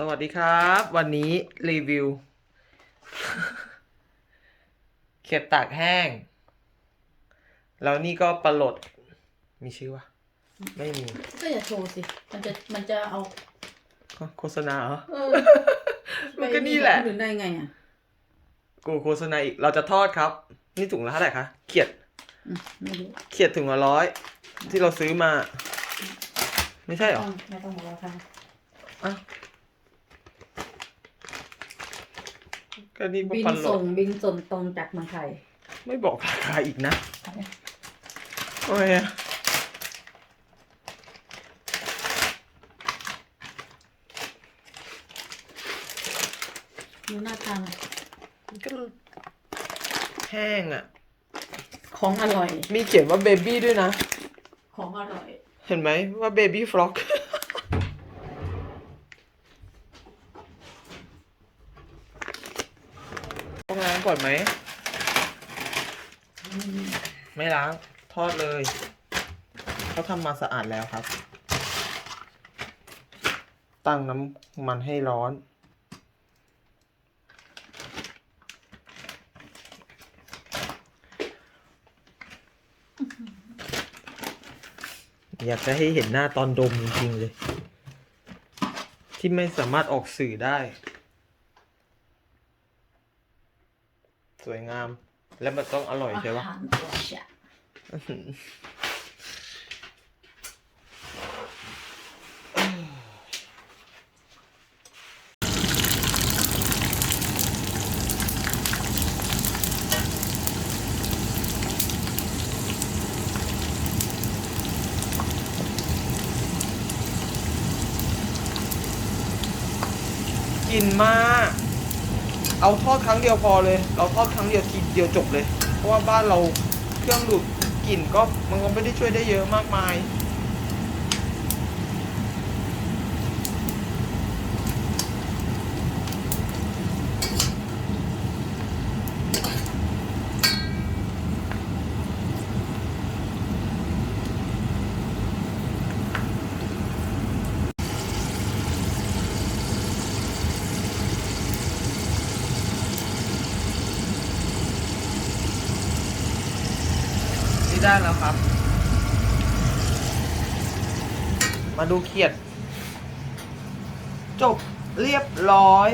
สวัสดีครับ วันนี้รีวิว เขียดตากแห้ง แล้วนี่ก็ปลาหลด มีชื่อวะไม่มี ก็อย่าโชว์สิ มันจะมันจะเอาก็โฆษณาเหรอเออมันก็นี่แหละไปมีคนอื่นได้ไงอะ กูโฆษณาอีก เราจะทอดครับ นี่ถุงละเท่าไหร่คะ เขียดอืมไม่รู้เขียดถุงละร้อย ที่เราซื้อมา ไม่ใช่เหรอต้องไม่ต้องบอกราคาอะ ก็นี่ก็บินปลาหลส่ดงบินส่งตรงจากเมืองไทยไม่บอกราคาอีกนะโอ้ยอะดูหน้าทางมันก็แห้งอะ ของอร่อย มีเขียนว่าเบบี้ด้วยนะ ของอร่อย เห็นไหมว่าเบบี้ฟล็อก ต้องล้างก่อนไหม ไม่ล้าง ทอดเลย เขาทำมาสะอาดแล้วครับ ตั้งน้ำมันให้ร้อน อยากจะให้เห็นหน้าตอนดมจริงๆเลย ที่ไม่สามารถออกสื่อได้ สวยงาม และมันต้องอร่อยใช่ปะอาหารตัวชะกินมาก เอาทอดครั้งเดียวพอเลย เราทอดครั้งเดียวทีเดียวจบเลย เพราะว่าบ้านเราเครื่องดูดกลิ่นก็มันก็ไม่ได้ช่วยได้เยอะมากมาย นี่ ได้แล้วครับ มาดูเขียด จบเรียบร้อย